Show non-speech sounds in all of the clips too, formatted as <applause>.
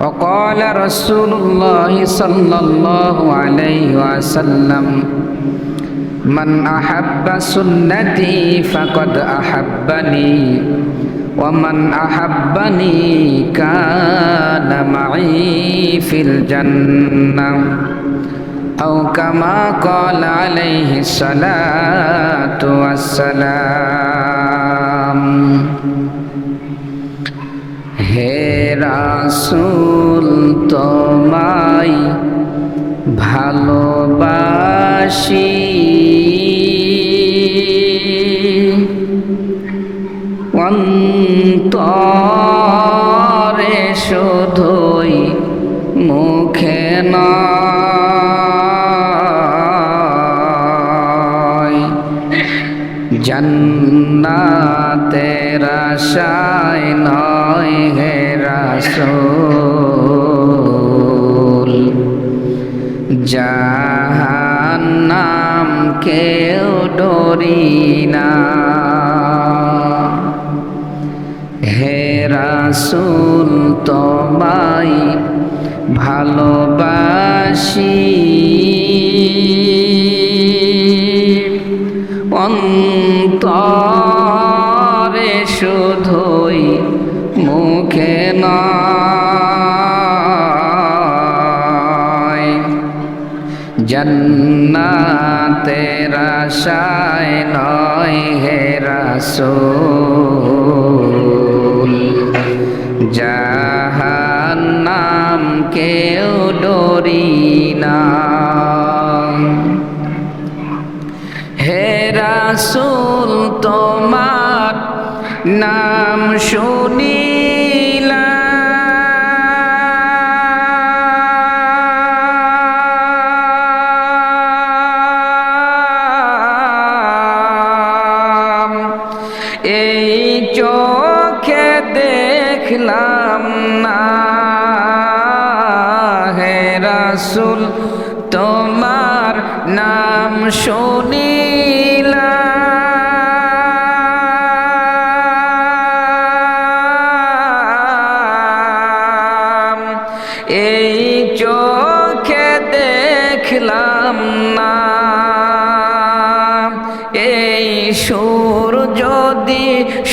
وقال رسول الله صلى الله عليه وسلم من أحب سنتي فقد أحبني ومن أحبني كان معي في الجنة أو كما قال عليه الصلاة والسلام. রাসুল তোমায় ভালোবাসি। অন্তরে শুধুই মুখে নয়। জন্নাতের আশায় জাহান্নাম কেউ ডরি না। হে রাসূল তোমায় ভালোবাসি। আশায় নয় হে রাসূল। জাহান্নাম কেউ ডরি না। হে রাসূল তোমার নাম শুনিলাম নাম শুনিলাম। এই চোখে দেখলাম না। এই সুর যদি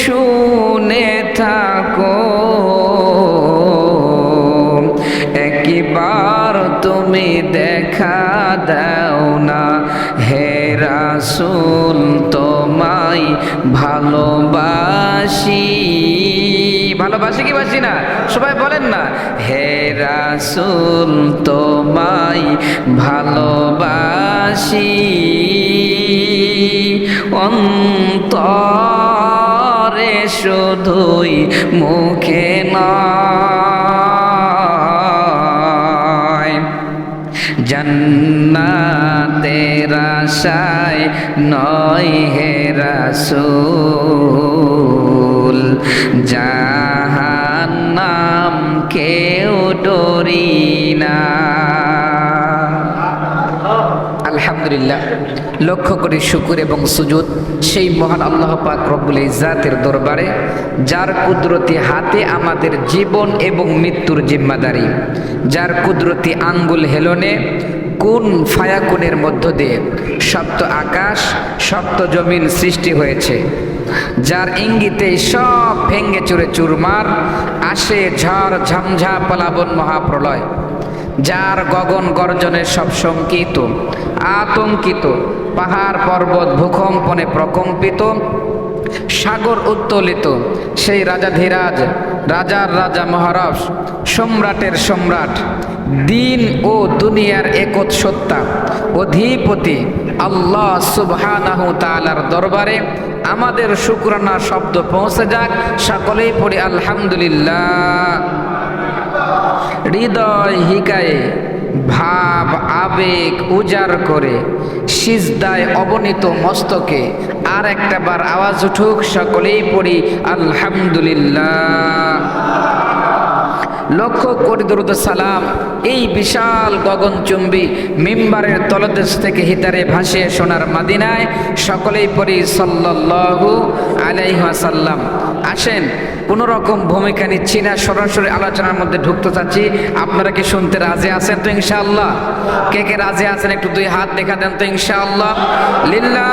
শুনে থাকো। একবার তুমি রাসূল তোমায় ভালোবাসি। অন্তরে শুধুই মুখে নয়। জন্নাতের আশায় নয় হে রাসূল। জাহান্নাম কেউ ডরি না। আলহামদুলিল্লাহ, লক্ষ্য করি শুকুর এবং সুজুদ সেই মহান আল্লাহ পাক রব্বুল ইজাতের দরবারে, যার কুদরতি হাতে আমাদের জীবন এবং মৃত্যুর জিম্মাদারি, যার কুদরতি আঙ্গুল হেলনে, কোন ফায়াকুনের মধ্য দিয়ে সপ্ত আকাশ, সপ্ত জমিন সৃষ্টি হয়েছে। যার ইঙ্গিতে সব ভেঙ্গে চুরে চুরমার আসে ঝড় ঝমঝা পলাবন মহাপ্রলয়। যার গগন গর্জনে সব শঙ্কিত, আতঙ্কিত, পাহাড় পর্বত ভূকম্পনে প্রকম্পিত। সাগর উত্তোলিত, সেই রাজাধিরাজ রাজার রাজা মহারাজ সম্রাটের সম্রাট, দিন ও দুনিয়ার একত সত্তা, অধিপতি আল্লাহ সুবহানাহু তাআলার দরবারে আমাদের শুক্রানা শব্দ পৌঁছে যাক, সকলেই পড়ি আলহামদুলিল্লাহ। হৃদয় হিকায়ে, ভাব, আবেগ উজাড় করে, সিজদায় অবনীত মস্তকে আর একটা বার আওয়াজ উঠুক, সকলেই পড়ি আলহামদুলিল্লাহ। লক্ষ কোটি দরুদ সালাম। এই বিশাল গগনচুম্বী মিম্বারের তলদেশ থেকে হিতারে ভাসে সোনার মাদিনায় সকলেই পড়ি সাল্লাল্লাহু আলাইহি ওয়াসাল্লাম। আসেন, কোনো রকম ভূমিকা নিচ্ছি না, সরাসরি আলোচনার মধ্যে ঢুকতে চাচ্ছি। আপনারা কি শুনতে রাজি আছেন তো ইনশাআল্লাহ? কে কে রাজি আছেন একটু দুই হাত দেখা দেন তো ইনশাআল্লাহ। লিল্লাহ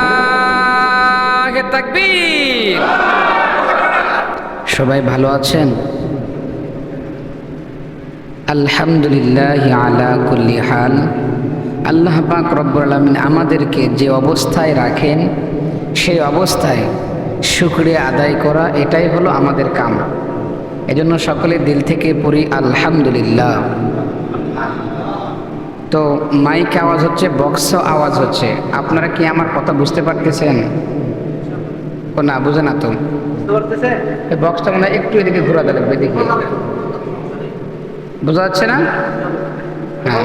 সবাই ভালো আছেন? আলহামদুলিল্লাহ আলা কুল্লি হাল। আল্লাহ পাক রব্বুল আলমিন আমাদেরকে যে অবস্থায় রাখেন সেই অবস্থায় শুক্রিয়া আদায় করা এটাই হলো আমাদের কাম এজন্য সকলে দিল থেকে পড়ি আলহামদুলিল্লাহ। তো মাইক আওয়াজ হচ্ছে বক্স আওয়াজ হচ্ছে। আপনারা কি আমার কথা বুঝতে পারতেছেন? ও না বুঝে না তো। বক্সটা মনে একটু এদিকে ঘোরাতে লাগবে এদিকে বোঝা যাচ্ছে না হ্যাঁ।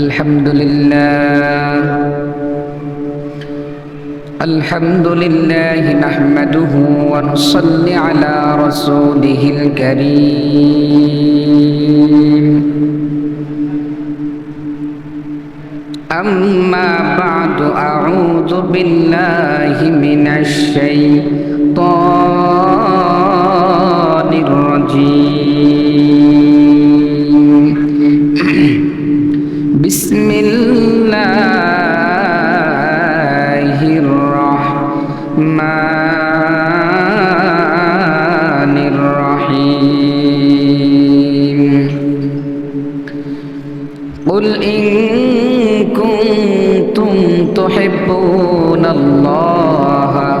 আলহামদুলিল্লাহ الحمد لله نحمده ونصلي على رسوله الكريم أما بعد أعوذ بالله من الشيطان الرجيم. بسم الله الرحمن الرحيم قل إن كنتم تحبون الله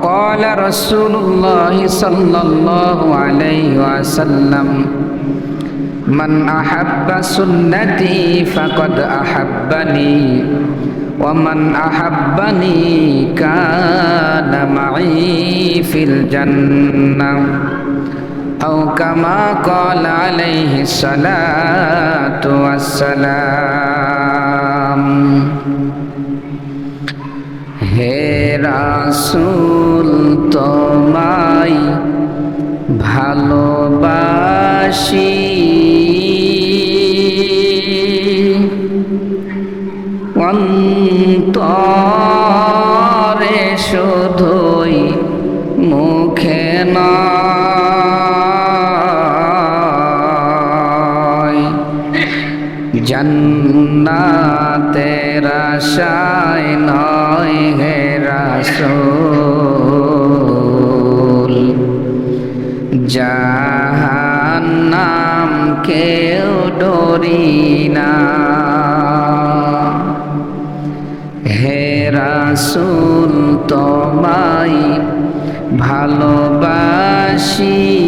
وقال رسول الله صلى الله عليه وسلم من أحب سنتي فقد أحبني ومن أحبني كان معي في الجنة أو كما قال عليه الصلاة والسلام. هي رسول তোমায় ভালোবাসি। অন্তরে শুধুই মুখে নয়। জন্নাতের আশায় নয় হে রাসূল। ডরি না। হে রাসুল তোমায় ভালোবাসি।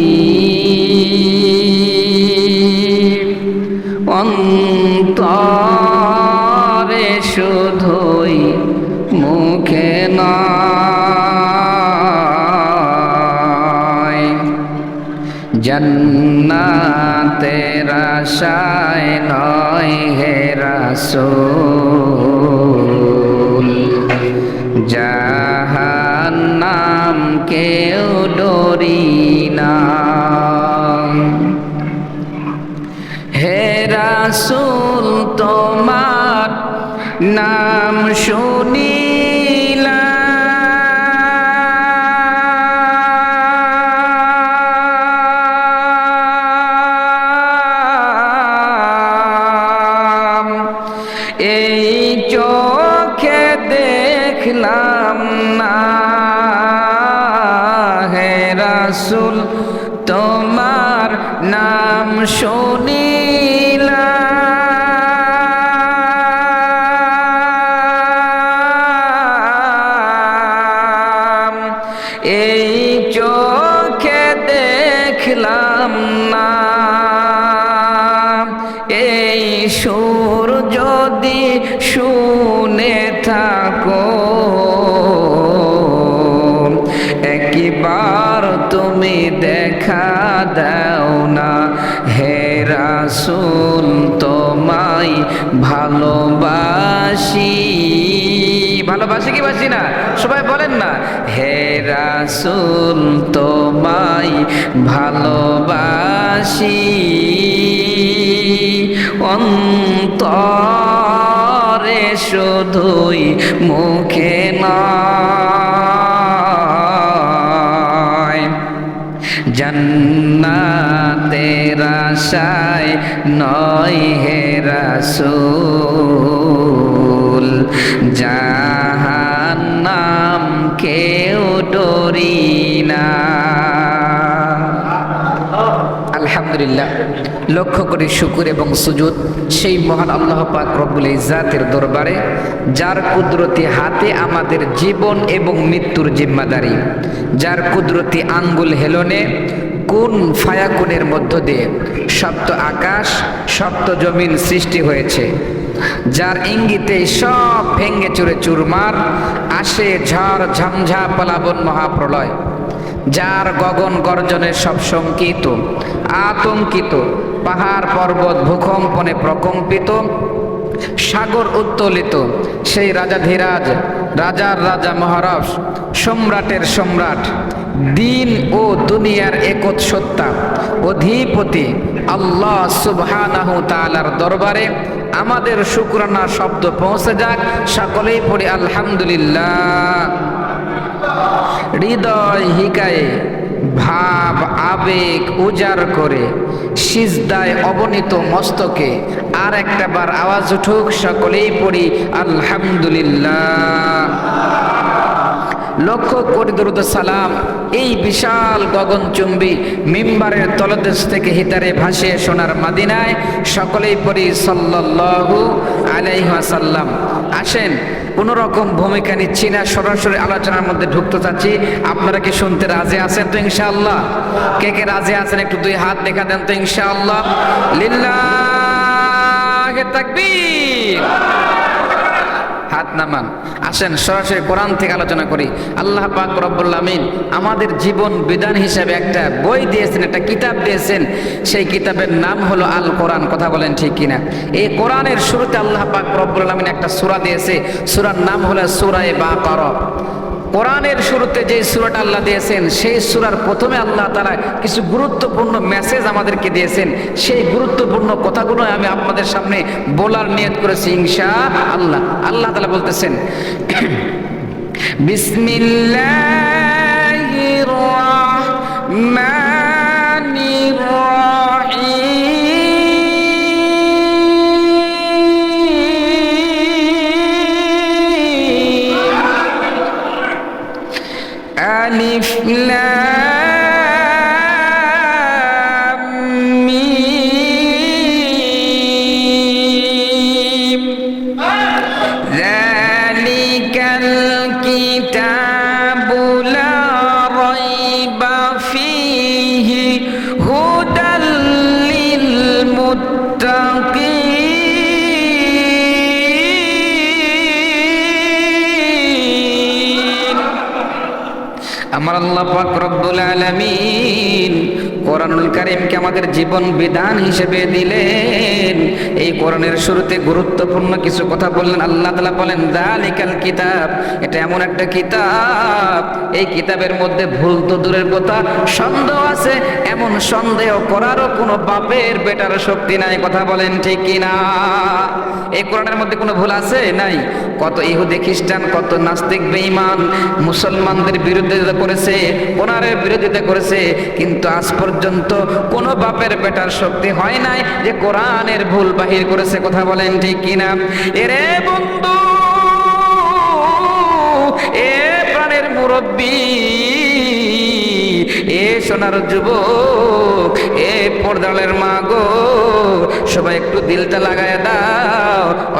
কেউ ডরি না। হে রাসূল তোমার নাম শুনিলাম দেখলাম রাসুল তোমায় ভালোবাসি। অন্তরে শুধুই মুখে নয়। জন্নাতের আশায় নয় হে রাসূল। জাহান্নাম কেউ ডরি না। আলহামদুলিল্লাহ, লক্ষ্য করি শুকুর এবং সুজুদ সেই মহান আল্লাহ পাক রব্বুল ইজাতের দরবারে, যার কুদরতি হাতে আমাদের জীবন এবং মৃত্যুর জিম্মাদারি, যার কুদরতি আঙ্গুল হেলনে, কোন ফায়াকুনের মধ্য দিয়ে সপ্ত আকাশ, সপ্ত জমিন সৃষ্টি হয়েছে। যার ইঙ্গিতে সব ভেঙ্গে চুরে চুরমার, আসে ঝড় ঝঞ্ঝা পলাবন মহাপ্রলয়, যার গগন গর্জনে সব শঙ্কিত, আতঙ্কিত, পাহাড় পর্বত ভূকম্পনে প্রকম্পিত, সাগর উত্তোলিত, সেই রাজাধিরাজ, রাজার রাজা মহারস সম্রাটের সম্রাট, দিন ও দুনিয়ার একত সত্তা, অধিপতি আল্লাহ সুবহানাহু তাআলার দরবারে আমাদের শুকরানা শব্দ পৌঁছে যাক। সকলেই পড়ি আলহামদুলিল্লাহ। হৃদয় হিকায়ে, ভাব, আবেগ উজাড় করে, সিজদায় অবনীত মস্তকে আর একটা বার আওয়াজ উঠুক। সকলেই পড়ি আলহামদুলিল্লাহ। লক্ষ কোটি দরুদ সালাম, এই বিশাল গগনচুম্বী মিম্বারের তলদেশ থেকে হিতারে ভাসিয়ে সোনার মাদিনায় সকলেই পড়ি সাল্লাল্লাহু আলাইহি ওয়াসাল্লাম। আসেন কোনো রকম ভূমিকা নিচ্ছি না, সরাসরি আলোচনার মধ্যে ঢুকতে চাচ্ছি। আপনারা কি শুনতে রাজি আছেন তো ইনশাআল্লাহ? কে কে রাজি আছেন একটু দুই হাত দেখা দেন তো ইনশাআল্লাহ। লিল্লাহ তাকবীর। নামান। আসেন সরাসরি কোরআন থেকে আলোচনা করি। আল্লাহ পাক রব্বুল্লামিন আমাদের জীবন বিধান হিসাবে একটা বই দিয়েছেন, একটা কিতাব দিয়েছেন। সেই কিতাবের নাম হলো আল কোরআন। কথা বলেন ঠিক কিনা? এই কোরআনের শুরুতে আল্লাহ পাক রব্বুল্লামিন একটা সুরা দিয়েছে। সুরার নাম হলো সুরায় বা বাকারা। কোরআনের শুরুতে যে সুরাটা আল্লাহ দিয়েছেন, সেই সুরার প্রথমে আল্লাহ তারা কিছু গুরুত্বপূর্ণ মেসেজ আমাদেরকে দিয়েছেন। সেই গুরুত্বপূর্ণ কথাগুলো আমি আপনাদের সামনে বলার নিয়ত করেছি ইংশা আল্লাহ আল্লাহ তালা বলতেছেন <clears throat> বিসমিল্লাহির কোরআনুল কারিমকে আমাদের জীবন বিধান হিসেবে দিলেন। এই কোরআনের শুরুতে গুরুত্বপূর্ণ কিছু কথা বললেন। আল্লাহ তালা বলেন যালিকাল কিতাব। এটা এমন একটা কিতাব। এই কিতাবের মধ্যে ভুল তো দূরের কথা, সন্দেহ আছে। এমন সন্দেহ করারও কোনো বাপের বেটার শক্তি নাই। কথা বলেন ঠিক কিনা এই কোরআনের মধ্যে কোনো ভুল আছে? নাই। কত ইহুদি খ্রিস্টান, কত নাস্তিক, বেঈমান, মুসলমানদের বিরুদ্ধে করেছে কোরআনের বিরোধিতা করেছে। কিন্তু আজ পর্যন্ত কোনো বাপের বেটার শক্তি হয় নাই যে কোরআনের ভুল বাহির করেছে, কথা বলেন ঠিক কিনা? এরে বন্ধু, এ প্রাণের মুরব্বী, এ সোনার যুবক, এ পর্দালের মা গো, সবাই একটু দিলটা লাগায় দাও।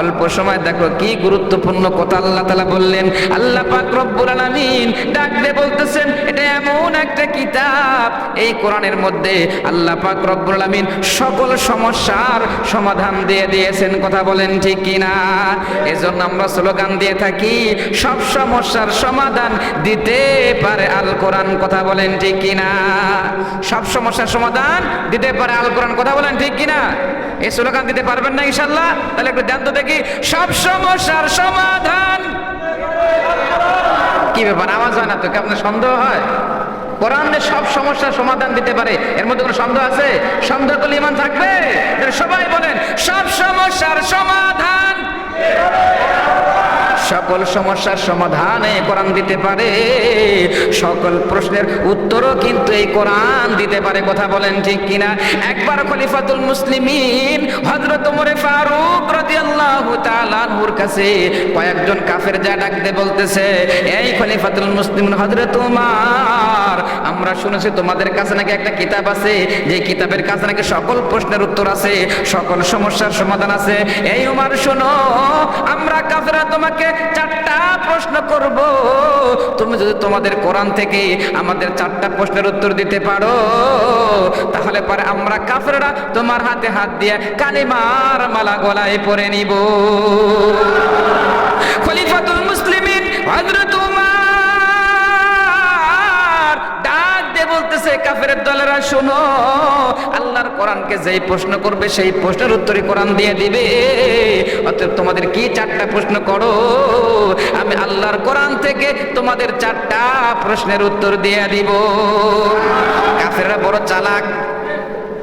অল্প সময় দেখো কি গুরুত্বপূর্ণ কথা আল্লাহ তালা বললেন। আল্লাহ পাক রব্বুল আলামিন ডাক বলতেছেন, এটা এমন একটা কিতাব। এই কোরআনের মধ্যে আল্লাহ পাক রব্বুল আলামিন সকল সমস্যার সমাধান দিয়ে দিয়েছেন। কথা বলেন ঠিক কিনা? এজন্য আমরা স্লোগান দিয়ে থাকি, সব সমস্যার সমাধান দিতে পারে আল কোরআন। কথা বলেন ঠিক কিনা? সব সমস্যার সমাধান দিতে পারে আল কোরআন। কথা বলেন ঠিক কিনা? এই স্লোগান দিতে পারবেন না ইনশাল্লাহ তাহলে একটু জানতো দেখি। সব সমস্যার সমাধান। কি ব্যাপার? আওয়াজ হয় না তোকে আপনার সন্দেহ হয়? কোরআন সব সমস্যার সমাধান দিতে পারে। এর মধ্যে কোনো সন্দেহ আছে? সন্দেহ করলে ইমান থাকবে? সবাই বলেন, সব সমস্যার সমাধান। সকল সমস্যার সমাধানে কোরআন দিতে পারে। সকল প্রশ্নের উত্তরও কিন্তু এই কোরআন দিতে পারে। কথা বলেন ঠিক কিনা? একবার খলিফাতুল মুসলিমিন হযরত ওমরে ফারুক রাদিয়াল্লাহু তাআলা আনহুর কাছে কয়েকজন কাফের যা ডাকতে বলতেছে, এই খলিফাতুল মুসলিমিন হযরত ওমর, আমরা শুনেছি তোমাদের কাছে নাকি একটা কিতাব আছে। যে কিতাবের কাছে নাকি সকল প্রশ্নের উত্তর আছে, সকল সমস্যার সমাধান আছে। এই উমার শোনো, আমরা কাফেরা তোমাকে চারটা প্রশ্ন করব। তুমি যদি তোমাদের কোরআন থেকে আমাদের চারটা প্রশ্নের উত্তর দিতে পারো, তাহলে পরে আমরা কাফেররা তোমার হাতে হাত দিয়ে কালিমার মালা গলায় পরে নিব। খলিফাতুল মুসলিমিন ডাক দিয়ে বলতেছে, কাফের দলেরা শোনো আল্লাহর কোরআনকে যেই প্রশ্ন করবে, সেই প্রশ্নের উত্তরে কোরআন দিয়ে দিবে। অতএব তোমাদের কি চারটা প্রশ্ন করো? আমি আল্লাহর কোরআন থেকে তোমাদের চারটা প্রশ্নের উত্তর দিয়ে দিব। কাফেররা বড় চালাক।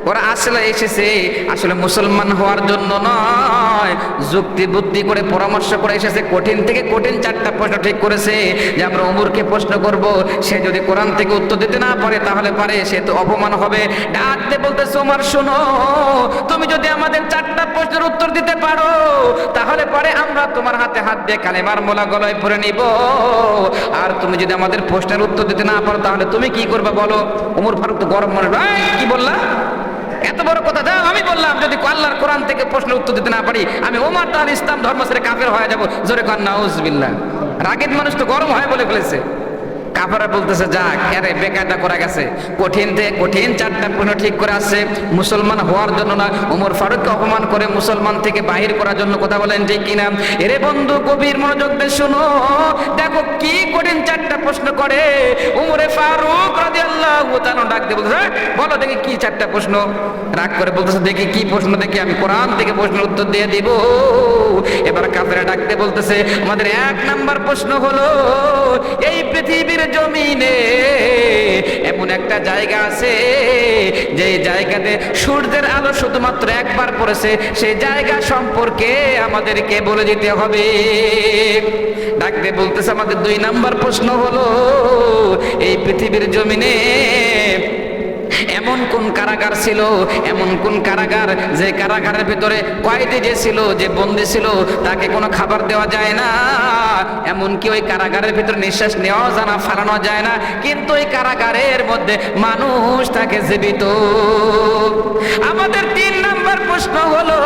ওরা আসলে এসেছে আসলে মুসলমান হওয়ার জন্য নয়। যুক্তি বুদ্ধি করে পরামর্শ করে এসেছে কঠিন থেকে কঠিন চারটা প্রশ্ন ঠিক করেছে। যে আমরা অমুরকে প্রশ্ন করব সে যদি কোরআন থেকে উত্তর দিতে না পারে তাহলে পারে সে তো অপমান হবে। ডাকতে বলতেছে ওমর শোনো তুমি যদি আমাদের চারটা প্রশ্নের উত্তর দিতে পারো তাহলে পরে আমরা তোমার হাতে হাত দিয়ে কালেমার মোলা গলায় পরে নিব। আর তুমি যদি আমাদের প্রশ্নের উত্তর দিতে না পারো তাহলে তুমি কি করবে বলো? ওমর ফারুক তো গরম মনে "এই, কি বললা? এত বড় কথা দাও আমি বললাম, যদি আল্লাহর কোরআন থেকে প্রশ্ন উত্তর দিতে না পারি, আমি ওমার তাহলে ইসলাম ধর্ম সেরে কাফের হয়ে যাব। জোরে কন্যা উজবিল্লা রাগের মানুষ তো গরম হয় বলে ফেলেছে। কাফারা বলতেছে যাক আরে বেকায়দা করা গেছে। কঠিন থেকে কঠিন চারটা প্রশ্ন ঠিক করে আসছে মুসলমান হওয়ার জন্য না। উমর ফারুককে অপমান করে মুসলমান থেকে বাহির করার জন্য কথা বলেন ঠিক কিনা? এরে বন্ধু গভীর মনোযোগ দিয়ে শুনো। দেখো কি কঠিন চারটা প্রশ্ন করে। উমরে ফারুক রাদিয়াল্লাহু তাআলা ডাক দিয়ে বলতেছে "হ্যাঁ, বলো দেখি কি চারটা প্রশ্ন। রাগ করে বলতেছে দেখি কি প্রশ্ন দেখি আমি কোরআন থেকে প্রশ্নের উত্তর দিয়ে দিব। এবার কাফেরা ডাকতে বলতেছে আমাদের এক নাম্বার প্রশ্ন হলো এই পৃথিবীর জমিনে। এমন একটা জায়গা আছে যে জায়গাতে সূর্যের আলো শুধুমাত্র একবার পড়েছে, সেই জায়গা সম্পর্কে আমাদেরকে বলে দিতে হবে। ডাকতে বলতেছে, আমাদের দুই নাম্বার প্রশ্ন হলো, এই পৃথিবীর জমিনে কোন কারাগার ছিল, এমন কোন কারাগার যে কারাগারের ভিতরে কয়েদি যে ছিল, যে বন্দি ছিল, তাকে কোনো খাবার দেওয়া যায় না। এমন কি ওই কারাগারের ভিতরে নিঃশ্বাস নেওয়া জানা ফালানো যায় না। কিন্তু ওই কারাগারের মধ্যে মানুষ তাকে জীবিত। আমাদের তিন নাম্বার প্রশ্ন হলো,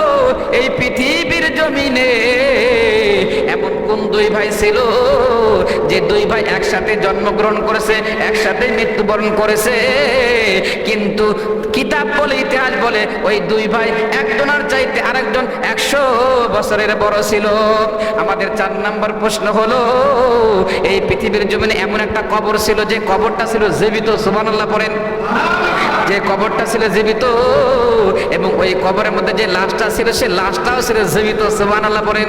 এই পৃথিবীর জমিনে এমন কোন দুই ভাই ছিল? যে দুই ভাই একসাথে জন্মগ্রহণ করেছে একসাথে মৃত্যুবরণ করেছে কিন্তু কিতাব বলে, ইতিহাস বলে, ওই দুই ভাই একজনের চাইতে আরেকজন একশো বছরের বড় ছিল। আমাদের চার নাম্বার প্রশ্ন হলো, এই পৃথিবীর জমিনে এমন একটা কবর ছিল যে কবরটা ছিল জীবিত, সুবহানাল্লাহ পড়েন। যে কবরটা ছিল জীবিত এবং ওই কবরের মধ্যে যে লাশটা ছিল, সে লাশটাও ছিল জীবিত, সুবহানাল্লাহ পড়েন।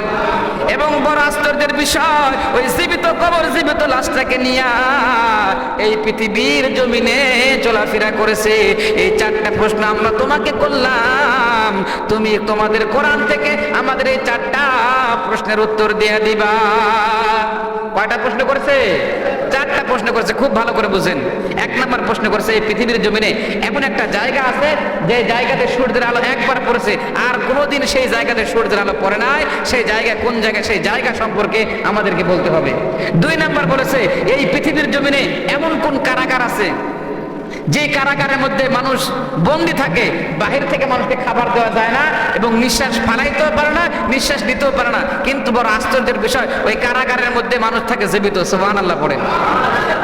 এবং বড় আশ্চর্যের বিষয়, ওই জীবিত কবর, জীবিত লাশটাকে নিয়ে এই পৃথিবীর জমিনে চলাফেরা করেছে। এই প্রশ্ন আমরা তোমাকে করলাম। তুমি তোমাদের কোরআন থেকে আমাদের এই চারটা প্রশ্নের উত্তর দিয়ে দিবা। কয়টা প্রশ্ন করেছে? চারটা প্রশ্ন করেছে, খুব ভালো করে বুঝেন। এক নাম্বার প্রশ্ন করেছে, এই পৃথিবীর জমিনে এমন একটা জায়গা আছে, যে জায়গাতে সূর্যের আলো একবার পড়েছে, আর কোনোদিন সেই জায়গাতে সূর্যের আলো পড়ে নাই। সেই জায়গা কোন জায়গায় সেই জায়গা সম্পর্কে আমাদেরকে বলতে হবে। দুই নাম্বার বলেছে, এই পৃথিবীর জমিনে এমন কোন কারাগার আছে যে কারাগারের মধ্যে মানুষ বন্দি থাকে, বাহির থেকে মানুষকে খাবার দেওয়া যায় না এবং নিঃশ্বাস ফালাইতেও পারে না, নিঃশ্বাস নিতেও পারে না। কিন্তু বড় আশ্চর্যের বিষয়, ওই কারাগারের মধ্যে মানুষ থাকে জীবিত সোহান আল্লাহ পড়েন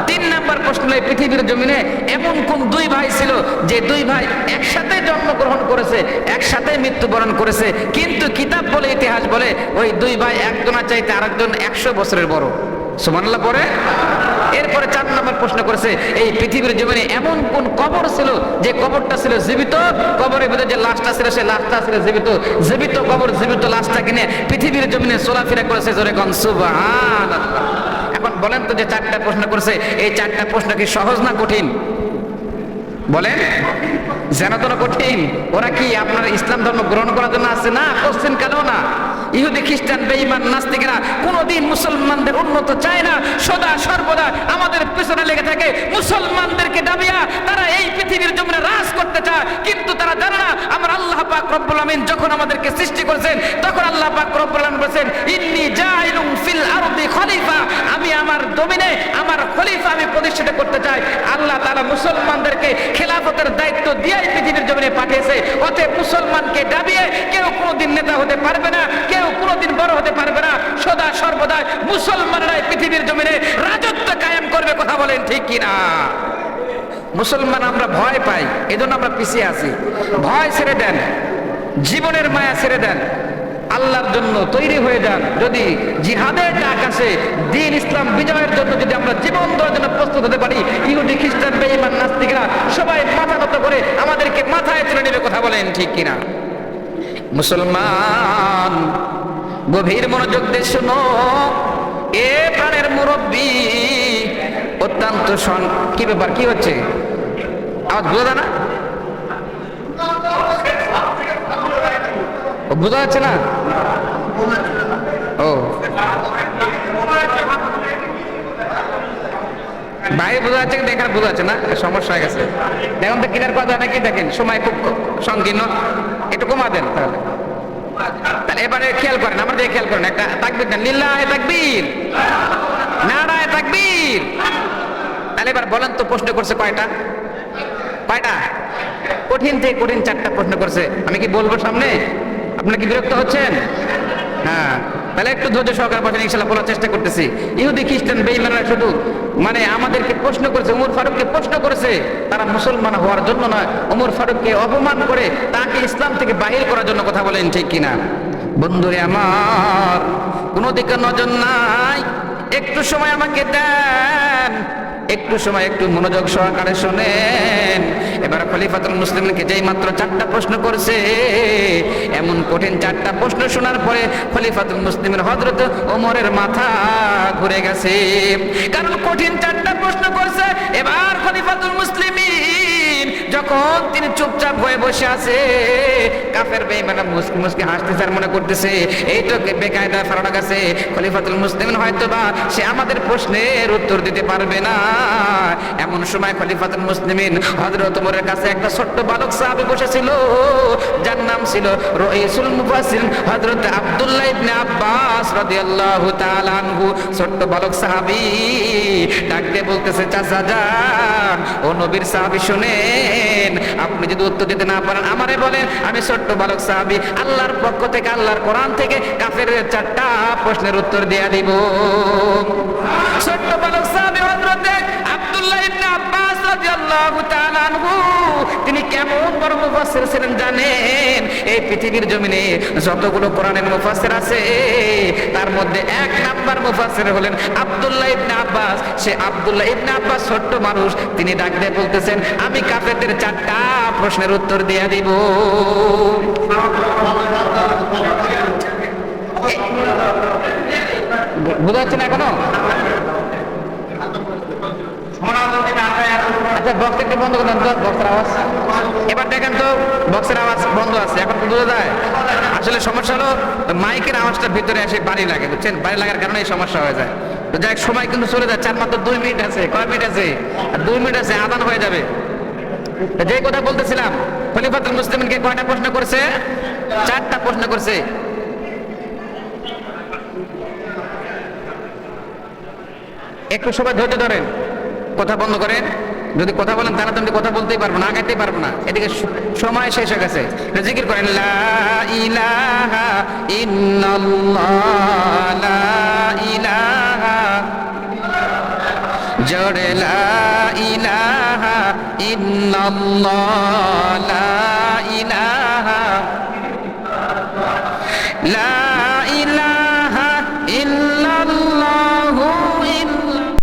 তিন নাম্বার প্রশ্ন, এই পৃথিবীর জমিনে এমন কোন দুই ভাই ছিল যে দুই ভাই একসাথে জন্মগ্রহণ করেছে, একসাথে মৃত্যুবরণ করেছে, কিন্তু কিতাব বলে, ইতিহাস বলে, ওই দুই ভাই একজনের চাইতে আরেকজন একশো বছরের বড়। সুবহানাল্লাহ, পরে? এরপরে চার নম্বর প্রশ্ন করেছে, এই পৃথিবীর জীবনে এমন কোন কবর ছিল যে কবরটা ছিল জীবিত? কবরের ভিতরে যে লাশটা ছিল, সেই লাশটা ছিল জীবিত। জীবিত কবর, জীবিত লাশটা কিনে পৃথিবীর জমিনে চলাফেরা করেছে জোরে কন এখন বলেন তো যে চারটা প্রশ্ন করেছে, এই চারটা প্রশ্ন কি সহজ না কঠিন? বলেন, যেন তো কঠিন। ওরা কি আপনার ইসলাম ধর্ম গ্রহণ করার জন্য আছে না? কোশ্চেন কেন না? ইহুদি, খ্রিস্টান, বেঈমান, নাস্তিকেরা কোনোদিন মুসলমানদের উন্নত চায় না। সদা, সর্বদা আমাদের পেছনে লেগে থাকে মুসলমানদেরকে দাবিয়া তারা এই পৃথিবীর জমিনে রাজ করতে চায়। কিন্তু তারা জানে না, আমার আল্লাহ পাক রব্বুল আমিন যখন আমাদেরকে সৃষ্টি করেছেন, তখন আল্লাহ পাক রব্বুল আমিন বলেছেন, ইন্নি জাইলুম ফিল আরদি খলিফা। আমি আমার জমিনে, আমার খলিফা আমি প্রতিষ্ঠিত করতে চাই। আল্লাহ তাআলা মুসলমানদেরকে খেলাফতের দায়িত্ব দিয়েই পৃথিবীর জমিনে পাঠিয়েছে। অতএব মুসলমানকে দাবিয়ে কেউ কোনোদিন নেতা হতে পারবে না, কেউ কোনোদিন বড় হতে পারবে না। সদা সর্বদা মুসলমানরাই পৃথিবীর জমিনে রাজত্ব কায়েম করবে, কথা বলেন ঠিক কিনা? মুসলমান আমরা ভয় পাই, এজন্য আমরা পিছিয়ে আছি। ভয় ছেড়ে দেন, জীবনের মায়া ছেড়ে দেন, আল্লাহর জন্য তৈরি হয়ে যান। যদি জিহাদের ডাক আসে দিন ইসলাম বিজয়ের জন্য যদি আমরা জীবন দেওয়ার জন্য প্রস্তুত হতে পারি, ইহুদি, খ্রিস্টান, বেঈমান, নাস্তিকরা সবাই মাথা নত করে আমাদেরকে মাথায় তুলে নেবে, কথা বলেন ঠিক কিনা? মুসলমান, গভীর মনোযোগ দিয়ে শোনো। এ প্রাণের মুরব্বী, অত্যন্ত কি ব্যাপার, কি হচ্ছে? আওয়াজ বোঝা যায় না? বোঝা যাচ্ছে না? ও। বাইরে বোঝা যাচ্ছে কিন্তু এখানে বোঝা যাচ্ছে না, সমস্যা হয়ে গেছে। দেখুন তো কিনার কথা নাকি? দেখেন, সময় খুব সংকীর্ণ। একটু কমা দেন তাহলে। তাহলে এবারে খেয়াল করেন, আমার দিকে খেয়াল করেন। একটা তাকবির দেন, লিল্লাহে তাকবীর। নারায় তাকবীর। তাহলে এবার বলেন তো প্রশ্ন করছে কয়টা? কয়টা? কঠিন থেকে কঠিন চারটা প্রশ্ন করছে। আমি কি বলব সামনে? আপনারা কি বিরক্ত হচ্ছেন? হ্যাঁ তাহলে একটু ধৈর্য সহকারে বসেন, ইনশাল্লাহ বলার চেষ্টা করতেছি। ইহুদি, খ্রিস্টান বেইমানরা শুধু মানে আমাদেরকে প্রশ্ন করেছে, উমর ফারুককে প্রশ্ন করেছে, তারা মুসলমান হওয়ার জন্য নয়, উমর ফারুককে অপমান করে তাকে ইসলাম থেকে বাহির করার জন্য কথা বলেন, ঠিক কিনা? বন্ধুরে আমার, কোনো দিকে নজর নাই, একটু সময় আমাকে দেন। একটু সময়, একটু মনোযোগ সহকারে শোনেন। এবার খলিফাতুল মুসলিমকে যেই মাত্র চারটা প্রশ্ন করছে, এমন কঠিন চারটা প্রশ্ন শোনার পরে খলিফাতুল মুসলিমের হজরত ওমরের মাথা ঘুরে গেছে। কারণ কঠিন চারটা প্রশ্ন করছে, এবার খলিফাতুল মুসলিমিন যখন তিনি চুপচাপ হয়ে বসে আছে? কাফের বেঈমানা মুসকি মুসকি হাসতেছে আর মনে করতেছে, এই তো বেকায়দা ফেরানো গেছে। খলিফাতুল মুসলিমিন হয়তো বা সে আমাদের প্রশ্নের উত্তর দিতে পারবে না। এমন সময় খলিফাতুল মুসলিমিন হযরত ওমরের কাছে একটা ছোট্ট বালক সাহাবী বসেছিল, যার নাম ছিল রইসুল মুফাসসির হযরত আব্দুল্লাহ ইবনে আব্বাস রাদিয়াল্লাহু তাআলা আনহু। ছোট্ট বালক সাহাবী ডাকতে বলতেছে, চাচা, যান। ও নবীর সাহাবী শুনেন আপনি যদি উত্তর দিতে না পারেন, আমারে বলেন, আমি ছোট্ট বালক সাহাবি, আল্লাহর পক্ষ থেকে, আল্লাহর কোরআন থেকে কাফের চারটা প্রশ্নের উত্তর দেয়া দিব। ছোট্ট বালক সাহাবি হযরত আব্দুল্লাহ ইবনে তিনি কেমন বড় মুফাসসির ছিলেন জানেন? এই পৃথিবীর জমিনে যতগুলো কোরআনের মুফাসসির আছে, তার মধ্যে এক নাম্বার মুফাসসির হলেন আব্দুল্লাহ ইবনে আব্বাস। সে আব্দুল্লাহ ইবনে আব্বাস ছোট্ট মানুষ, তিনি ডাক দিয়ে বলতেছেন, আমি কাফেরদের চারটা প্রশ্নের উত্তর দিয়ে দিব। বোঝা যাচ্ছে না এখনও? আচ্ছা একটু এবার দেখেন তো বক্সের আওয়াজ বন্ধ আছে, এখন যায়। আসলে সমস্যা হলো, মাইকের আওয়াজটা ভিতরে এসে বাড়ি লাগে, বুঝছেন? বাড়ি লাগার কারণে সমস্যা হয়ে যায়। তো যাই সময় কিন্তু চলে যাচ্ছে আর মাত্র দুই মিনিট আছে, কয় মিনিট আছে? দুই মিনিট আছে, আদান হয়ে যাবে। যেই কথা বলতেছিলাম, খলিফাতুল মুসলিমকে কয়টা প্রশ্ন করছে? চারটা প্রশ্ন করছে। একটু সবাই ধৈর্য ধরেন। কথা বন্ধ করে যদি কথা বলেন, তাহলে তো আমি কথা বলতেই পারব না, আগাইতেই পারব না। এদিকে সময় শেষ হয়ে গেছে। জিকির করেন, লা ইলাহা ইন্নাল্লাহ লা ইলাহা জড় লা ইলাহা ইন্নাল্লাহ লা